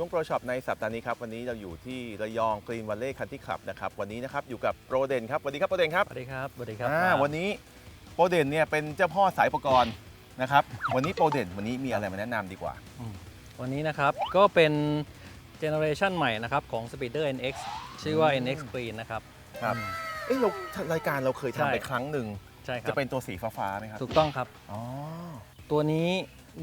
ช่วงโปรช็อปในสัปดาห์นี้ครับวันนี้เราอยู่ที่ระยองกรีนวัลเล่คันที่ขับนะครับวันนี้นะครับอยู่กับโปรเดนครับสวัสดีครับโปรเดนครับสวัสดีครับสวัสดีครับอ่าวันนี้โปรเดนเนี่ยเป็นเจ้าพ่อสายอุปกรณ์นะครับวันนี้โปรเดนวันนี้มีอะไรมาแนะนำดีกว่า วันนี้นะครับก็เป็นเจเนอเรชันใหม่นะครับของ Speeder NX ชื่อว่าอืม NX Green นะครับครับอืมเอ้ยเรารายการเราเคยใช่ทำไปครั้งหนึ่งใช่ครัจะบเป็นตัวสีฟ้าๆไหมครับถูกต้องครับอ๋อตัวนี้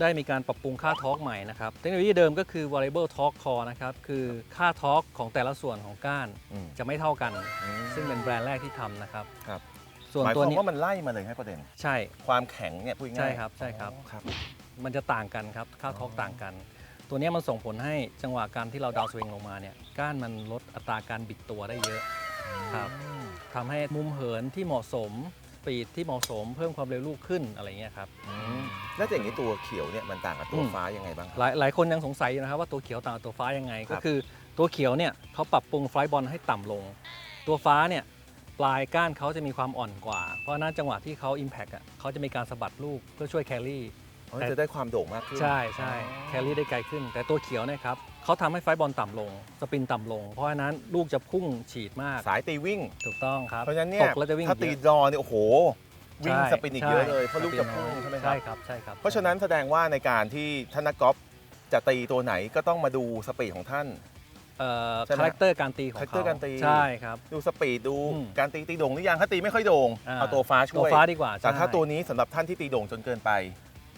ได้มีการปรับปรุงค่าทอร์กใหม่นะครับ เทคโนโลยีเดิมก็คือ variable torque core นะครับ คือค่าทอร์กของแต่ละส่วนของก้านอืม จะไม่เท่ากัน อืมซึ่งเป็นแบรนด์แรกที่ทำนะครับ ครับส่วนหมายคตัววามนี้ว่ามันไล่มาเลยให้โปรเดนใช่ ความแข็งเนี่ยพูดง่ายๆใช่ครับใช่ครับ อ๋อครับ มันจะต่างกันครับ ค่าทอร์กอ๋อต่างกัน ตัวเนี้ยมันส่งผลให้จังหวะการที่เราดาวสวิงลงมาเนี่ยก้านมันลดอัตราการบิดตัวได้เยอะครับอืมทำให้มุมเหินที่เหมาะสมส ปีดที่เหมาะสมเพิ่มความเร็วลูกขึ้นอะไรเงี้ยครับแล้วอย่างนี้ตัวเขียวเนี่ยมันต่างกับตัวอืมฟ้ายังไงบ้างครับหลายหลายคนยังสงสัยอยู่นะครับว่าตัวเขียวต่างกับตัวฟ้ายังไงครัก็บคือตัวเขียวเนี่ยเขาปรับปรุงไฟบอลให้ต่ำลง ตัวฟ้าเนี่ยปลายก้านเขาจะมีความอ่อนกว่า เพราะฉะนั้นจังหวะที่เขา Impact อะเขาจะมีการสะบัดลูกเพื่อช่วยแครี่ อ๋อจะได้ความโด่งมากขึ้น ใช่ใช่อ๋อแครี่ได้ไกลขึ้น แต่ตัวเขียวเนะครับเขาทำให้ไฟบอลต่ำลง สปินต่ำลง เพราะฉะนั้นลูกจะพุ่งฉีดมาก สายตีวิ่ง ถูกต้องครับเพราะฉะนั้นเนี่ตยกแล้วจะวิ่งถ้าตีเยอะดรอเนี่ยโอ้โห วิ่งใช่สปินอีกเยอะเลย เพราะใช่ลูกจะพุ่งสปินใช่ไหมคใช่รับครับใช่ครับเพราะฉะนั้นแสดงว่าในการที่ท่านนักกอล์ฟจะตีตัวไหนก็ต้องมาดูสปีดของท่าน เอ่อใช่ไหมคาแรคเตอร์การตีของเขา character การตี ใช่ครับ ดูสปีดดูอืมการตีตีโด่งหรือยังถ้าตีไม่ค่อยโด่งอ่า เอาตัวฟ้าช่ตัววยฟ้าดีกว่าแต่ถ้าใช่ตัวนี้สำหรับท่านที่ตีโด่งจนเกินไป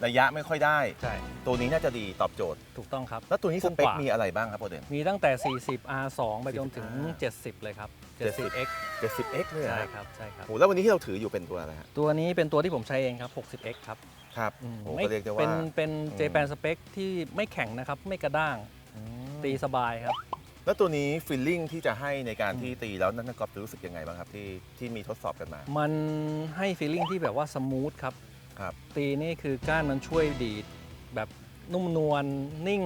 ระยะไม่ค่อยได้ ใช่ ตัวนี้น่าจะดีตอบโจทย์ ถูกต้องครับ แล้วตัวนี้พุ่สงเปคกว่ามีมีอะไรบ้างครับโปรเดนมีตั้งแต่ 40 R2 ไปจนถึง40 70 เลยครับ70 70X 70x เลยเหรอใช่ครับครับ ใช่ครับโอ้แล้ววันนี้ที่เราถืออยู่เป็นตัวอะไรฮะตัวนี้เป็นตัวที่ผมใช้เองครับ 60X ครับครับอืมโอ้ไม่ก็เรียกได้ว่า เป็นเป็นอืม เจแปนสเปคที่ไม่แข็งนะครับ ไม่กระด้าง อืมตีสบายครับ แล้วตัวนี้ฟีลลิ่งที่จะให้ในการอืมที่ตีแล้วนักกอล์ฟจะรู้สึกยังไงบ้างครับที่ที่มีทดสอบกันมา มันให้ฟีลลิ่งที่แบบว่าสมูทครับ ครับ ตีนี่คือก้านมันช่วยดีดแบบนุ่มนวลนิ่ง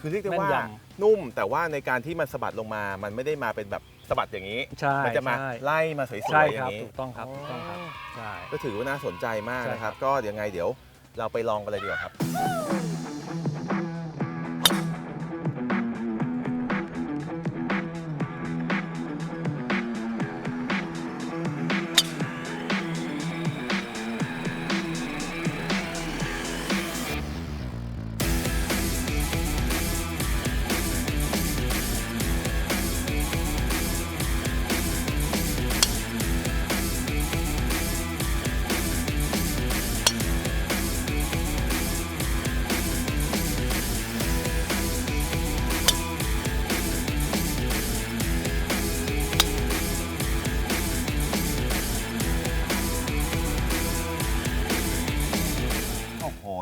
คือเรียกได้แม่นว่ายนุ่มแต่ว่าในการที่มันสะบัดลงมา มันไม่ได้มาเป็นแบบสะบัดอย่างนี้ ใช่มัจะมาใช่ไล่มาสวยใช่ๆอคย่ารับงนี้ ถูกต้องครับถูกต้องครับใช่ ก็ถือว่าน่าสนใจมากใช่นะครับครับก็ยังไงเดี๋ยวเราไปลองกันเลยดีกว่าครับ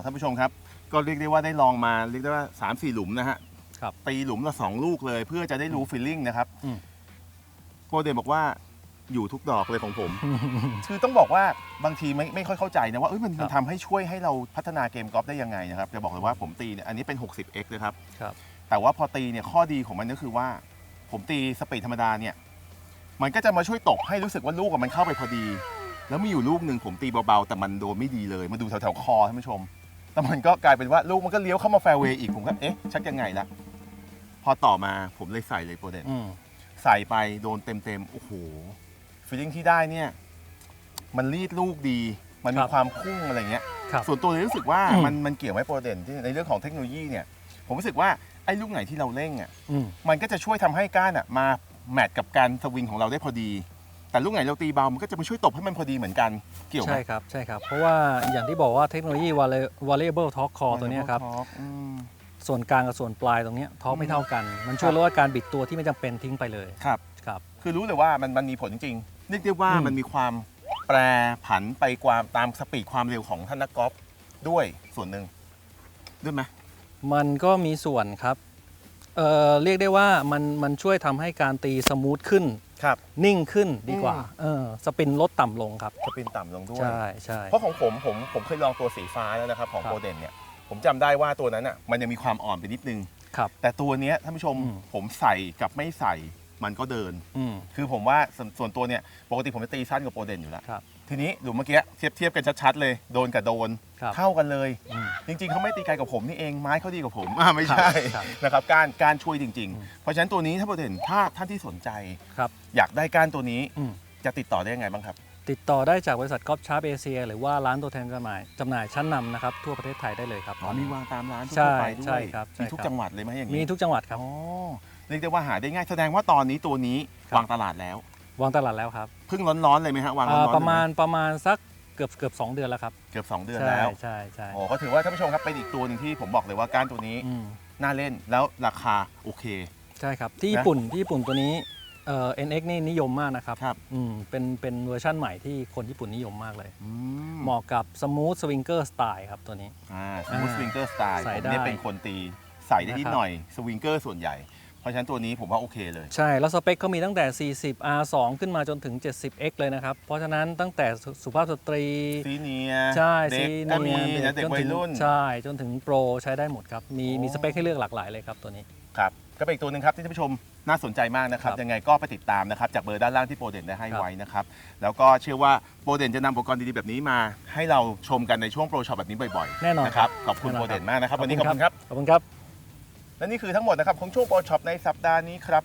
ท่านผู้ชมครับ ก็เรียกได้ว่าได้ลองมาเรียกได้ว่า3ามสี่หลุมนะฮะครับตีหลุมละสองลูกเลย เพื่อจะได้รู้ฟีลลิ่งนะครับอืม โปรเดนบอกว่าอยู่ทุกดอกเลยของผม คือต้องบอกว่าบางทีไม่ไม่ค่อยเข้าใจนะว่าเอ้ยมันครับมันทำให้ช่วยให้เราพัฒนาเกมกอล์ฟได้ยังไงนะครับจะบอกเลยว่าผมตีเนี่ยอันนี้เป็น 60x นะครับ ครับ แต่ว่าพอตีเนี่ยข้อดีของมันก็คือว่า ผมตีสปีดธรรมดาเนี่ย มันก็จะมาช่วยตกให้รู้สึกว่าลูกอะมันเข้าไปพอดี แล้วมีอยู่ลูกหนึ่งผมตีเบาๆ แต่มันโดนไม่ดีเลย มาดูแถวๆคอท่านผู้ชม แล้วมันก็กลายเป็นว่าลูกมันก็เลี้ยวเข้ามาแฟร์เวย์อีกผมก็เอ๊ะชักยังไงละพอต่อมาผมเลยใส่เลยโปรเดนอืมใส่ไปโดนเต็มๆโอ้โหฟีลลิ่งที่ได้เนี่ย มันรีดลูกดี มันมีครับความพุ่งอะไรเงี้ย ครับ ส่วนตัวเลยรู้สึกว่าอืม มันมันเกี่ยวไว้โปรเดนที่ในเรื่องของเทคโนโลยีเนี่ย ผมรู้สึกว่าไอ้ลูกไหนที่เราเร่งอะ อืม มันก็จะช่วยทำให้ก้านอะมาแมทกับการสวิงของเราได้พอดี แต่ลูกไหนเราตีเบา มันก็จะมาช่วยตบให้มันพอดีเหมือนกัน เกี่ยวไหม ใช่ครับใช่ครับ เพราะว่าอย่างที่บอกว่าเทคโนโลยี Vari- variable torque core ตัวเนี้ยครับ อืม ส่วนกลางกับส่วนปลายตรงเนี้ยทอร์กไม่เท่ากัน มันช่วยลดอาการบิดตัวที่ไม่จำเป็นทิ้งไปเลยครับ ครับ คือรู้เลยว่ามันมันมีผลจริงๆเรียกได้ว่าอืม มันมีความแปรผันไปความตามสปีดความเร็วของท่านนักกอล์ฟด้วยส่วนหนึ่งด้วยไหม มันก็มีส่วนครับเอ่อเรียกได้ว่ามันมันช่วยทำให้การตีสมูทขึ้น ครับนิ่งขึ้นดีกว่าอืมเออสปินลดต่ำลงครับ สปินต่ำลงด้วย ใช่ใช่เพราะของผมผมผมเคยลองตัวสีฟ้าแล้วนะครับของครับโปรเดนเนี่ยผมจำได้ว่าตัวนั้นอะมันยังมีความอ่อนไปนิดนึง ครับ แต่ตัวเนี้ยท่านผู้ชมอืมผมใส่กับไม่ใส่ มันก็เดิน อืม คือผมว่าส่วนส่วนตัวเนี่ยปกติผมจะตีสั้นกว่าโปรเดนอยู่แล้ว ครับ ทีนี้ดูเมื่อกี้เทียบเทียบกันชัดๆเลยโดนกับโดนครับเท่ากันเลยอืมจริงๆเขาไม่ตีไกลกับผมนี่เองไม้เขาดีกว่าผมอ่าไม่ใช่ครับ นะครับการการช่วยจริงอืมๆเพราะฉะนั้นตัวนี้ถ้าโปรเดนถ้าท่านที่สนใจ ครับ อยากได้ก้านตัวนี้อืม จะติดต่อได้ยังไงบ้างครับ ติดต่อได้จากบริษัทกอล์ฟชาร์ปเอเชียหรือว่าร้านตัวแทนจำหน่ายจำหน่ายชั้นนำนะครับ ทั่วประเทศไทยได้เลยครับ อ๋อมีวางตามร้านทั่ใช่วไปด้ใช่วยครับใช่มีทุกครับ จังหวัดเลยไหมอย่างมีนี้ทุกจังหวัดครับ อ๋อ เรียกได้ว่าหาได้ง่ายแสดงว่าตอนนี้ตัวนี้ครับ วางตลาดแล้ววางตลาดแล้วครับเพิ่งร้อนๆเลยไหมฮะวางร้ออ่านๆประมาณเลยไหประมาณสักเกือบเกือบสองเดือนแล้วครับเกือบสองเดือนใช่แล้วใช่ใช่โอ้ก็ถือว่าท่านผู้ชมครับเป็นอีกตัวหนึ่งที่ผมบอกเลยว่าก้านตัวนี้อืมน่าเล่นแล้วราคาโอเค ใช่ครับ ที่ญี่ปุ่นที่ญี่ปุ่นตัวนี้เอ่อ NX นี่นิยมมากนะครับครับ อืมเป็นเป็นเวอร์ชั่นใหม่ที่คนญี่ปุ่นนิยมมากเลย อืมเหมาะกับ Smooth Swinger Style ครับตัวนี้ อ่าสมูทสวิงเกอร์สไตล์ใส่ผมได้เนี่ยเป็นคนตีใส่ได้นิดนะครับ หน่อยสวิงเกอร์ส่วนใหญ่เพ ราะฉะนั้นตัวนี้ผมว่าโอเคเลย ใช่ แล้วสเปคเขามีตั้งแต่ 40 R2 ขึ้นมาจนถึง 70X เลยนะครับ เพราะฉะนั้นตั้งแต่สุสุภาพสตรี ซีเนียใช่เด็กซีก็มีเนียนะเด็กจนวัถึยงรุ่น ใช่ จนถึงโปรใช้ได้หมดครับ มีโอ้มีสเปคให้เลือกหลากหลายเลยครับตัวนี้ ครับ ก็เป็นอีกตัวหนึ่งครับที่ท่านผู้ชมน่าสนใจมากนะครับครับยังไงก็ไปติดตามนะครับ จากเบอร์ด้านล่างที่โปรเดนได้ให้ครับไว้นะครับ แล้วก็เชื่อว่าโปรเดนจะนำอุปกรณ์ดีๆแบบนี้มา ให้เราชมกันในช่วงโปรช็อปแบบนี้บ่อยแน่นอนนะคครัรับบขอบคุณแน่นอนโปรเดนมากนะครับวันนี้ขอบคุณครับ ขอบคุณครับ และนี่คือทั้งหมดนะครับของช่วงโปรช็อปในสัปดาห์นี้ครับ